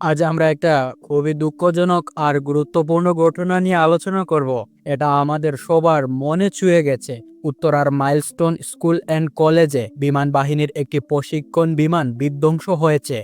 আজ আমরা একটা খুবই দুঃখজনক আর গুরুত্বপূর্ণ ঘটনা নিয়ে আলোচনা করব। এটা আমাদের সবার মনে ছুঁয়ে গেছে। উত্তরার মাইলস্টোন স্কুল অ্যান্ড কলেজে বিমান বাহিনীর একটি প্রশিক্ষণ বিমান বিধ্বংস হয়েছে।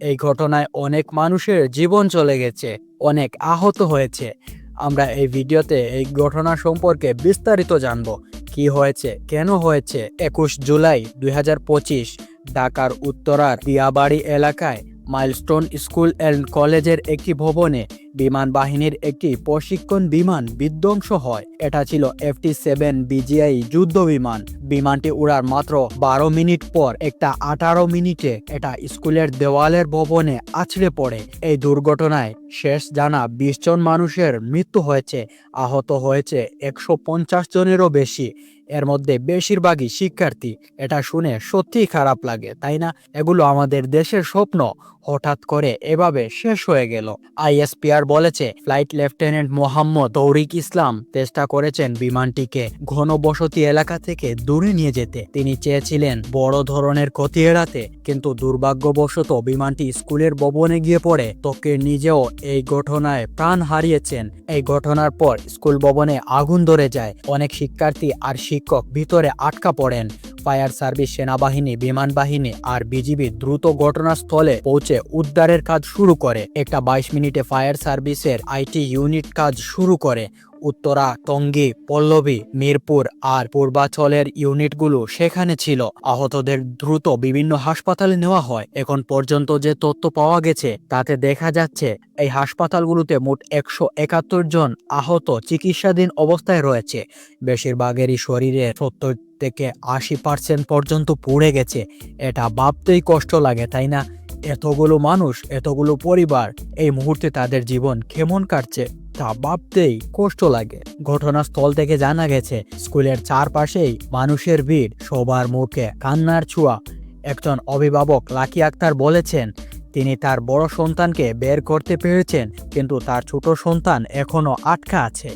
এই ঘটনায় অনেক মানুষের জীবন চলে গেছে, অনেক আহত হয়েছে। আমরা এই ভিডিওতে এই ঘটনা সম্পর্কে বিস্তারিত জানব। কি হয়েছে, কেন হয়েছে? একুশ জুলাই দুই হাজার পঁচিশ, ঢাকার উত্তরার দিয়াবাড়ি এলাকায় মাইলস্টোন স্কুল অ্যান্ড কলেজের একটি ভবনে বিমান বাহিনীর একটি প্রশিক্ষণ বিমান বিধ্বংস হয়। এটা ছিল এফটি সেভেন বিজিআই যুদ্ধ বিমান বিমানটি উড়ার মাত্র বারো মিনিট পর একটা আঠারো মিনিটে এটা স্কুলের দেওয়ালের ভবনে আছড়ে পড়ে। এই দুর্ঘটনায় শেষ জানা বিশ জন মানুষের মৃত্যু হয়েছে, আহত হয়েছে একশো পঞ্চাশ জনেরও বেশি। এর মধ্যে বেশিরভাগই শিক্ষার্থী। এটা শুনে সত্যিই খারাপ লাগে, তাই না? এগুলো আমাদের দেশের স্বপ্ন। হঠাৎ করে এভাবে শেষ হয়ে গেল। আইএসপিআর বলেছে, ফ্লাইট লেফটেন্যান্ট মোহাম্মদ তৌরিক ইসলাম চেষ্টা করেছেন বিমানটিকে ঘনবসতি এলাকা থেকে দূরে নিয়ে যেতে। তিনি চেয়েছিলেন বড় ধরনের ক্ষতি এড়াতে, কিন্তু দুর্ভাগ্যবশত বিমানটি স্কুলের ভবনে গিয়ে পড়ে। তোকে নিজেও এই ঘটনায় প্রাণ হারিয়েছেন। এই ঘটনার পর স্কুল ভবনে আগুন ধরে যায়। অনেক শিক্ষার্থী আর শিক্ষক ভিতরে আটকা পড়েন। ফায়ার সার্ভিস সেনাবাহিনী, বিমান বাহিনী আর বিজিবি দ্রুত ঘটনাস্থলে পৌঁছে উদ্ধারের কাজ শুরু করে। একটা বাইশ মিনিটে ফায়ার সার্ভিসের আইটি ইউনিট কাজ শুরু করে। উত্তরা, টঙ্গী, পল্লবী, মিরপুর আর পূর্বাচলের ইউনিটগুলো সেখানে ছিল। আহতদের দ্রুত বিভিন্ন হাসপাতালে নেওয়া হয়। এখন পর্যন্ত যে তথ্য পাওয়া গেছে, তাতে দেখা যাচ্ছে, এই হাসপাতালগুলোতে মোট একশো একাত্তর জন আহত চিকিৎসাধীন অবস্থায় রয়েছে। বেশিরভাগেরই শরীরে সত্তর থেকে আশি পার্সেন্ট পর্যন্ত পুড়ে গেছে। এটা ভাবতেই কষ্ট লাগে, তাই না? এতগুলো মানুষ, এতগুলো পরিবার, এই মুহূর্তে তাদের জীবন কেমন কাটছে? তা ভাবতেই কষ্ট লাগে। ঘটনাস্থল থেকে জানা গেছে, স্কুলের চারপাশেই মানুষের ভিড়, সবার মুখে কান্নার ছোঁয়া। একজন অভিভাবক লাকি আক্তার বলেছেন, তিনি তার বড় সন্তানকে বের করতে পেরেছেন, কিন্তু তার ছোট সন্তান এখনও আটকা আছে।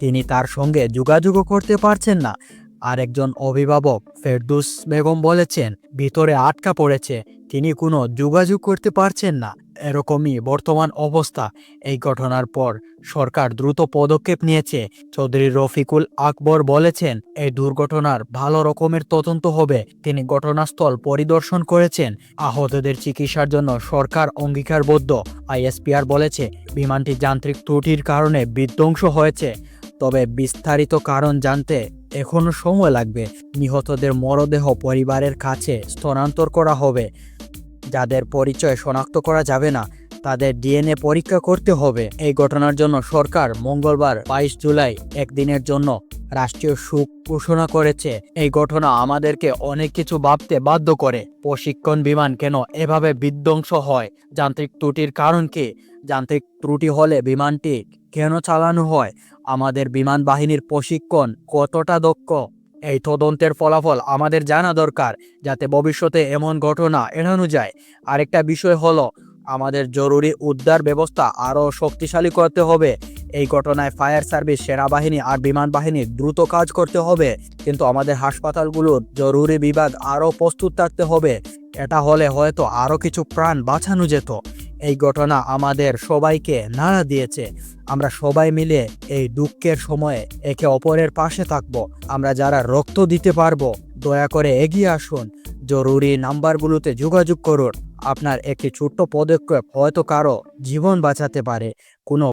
তিনি তার সঙ্গে যোগাযোগও করতে পারছেন না। আরেকজন অভিভাবক ফেরদুস বেগম বলেছেন, ভিতরে আটকা পড়েছে, তিনি কোনো যোগাযোগ করতে পারছেন না। এরকমই বর্তমান অবস্থা। এই ঘটনার পর সরকার দ্রুত পদক্ষেপ নিয়েছে। চৌধুরী রফিকুল আকবর বলেছেন, এই দুর্ঘটনার ভালো রকমের তদন্ত হবে। তিনি ঘটনাস্থল পরিদর্শন করেছেন। আহতদের চিকিৎসার জন্য সরকার অঙ্গীকারবদ্ধ। আইএসপিআর বলেছে, বিমানটি যান্ত্রিক ত্রুটির কারণে বিধ্বংস হয়েছে। তবে বিস্তারিত কারণ জানতে এখনও সময় লাগবে। নিহতদের মরদেহ পরিবারের কাছে স্থানান্তর করা হবে। যাদের পরিচয় শনাক্ত করা যাবে না, তাদের ডিএনএ পরীক্ষা করতে হবে। এই ঘটনার জন্য সরকার মঙ্গলবার বাইশ জুলাই একদিনের জন্য রাষ্ট্রীয় সুখ ঘোষণা করেছে। এই ঘটনা আমাদেরকে অনেক কিছু ভাবতে বাধ্য করে। প্রশিক্ষণ বিমান কেন এভাবে বিধ্বংস হয়? যান্ত্রিক ত্রুটির কারণ কি? যান্ত্রিক ত্রুটি হলে বিমানটি কেন চালানো হয়? আমাদের বিমান বাহিনীর প্রশিক্ষণ কতটা দক্ষ? এই তদন্তের ফলাফল আমাদের জানা দরকার, যাতে ভবিষ্যতে এমন ঘটনা এড়ানো যায়। আরেকটা বিষয় হলো, আমাদের জরুরি উদ্ধার ব্যবস্থা আরও শক্তিশালী করতে হবে। এই ঘটনায় ফায়ার সার্ভিস, সেনাবাহিনী আর বিমান বাহিনী দ্রুত কাজ করতে হবে। কিন্তু আমাদের হাসপাতালগুলোর জরুরি বিভাগ আরও প্রস্তুত থাকতে হবে। এটা হলে হয়তো আরও কিছু প্রাণ বাঁচানো যেত। এই ঘটনা আমাদের সবাইকে নাড়া দিয়েছে। আমরা সবাই মিলে এই দুঃখের সময়ে একে অপরের পাশে থাকব। আমরা যারা রক্ত দিতে পারব, দয়া করে এগিয়ে আসুন। জরুরি নাম্বারগুলোতে যোগাযোগ করুন। আপনার একটি ছোট্ট পদক্ষেপ হয়তো কারও জীবন বাঁচাতে পারে। কোনো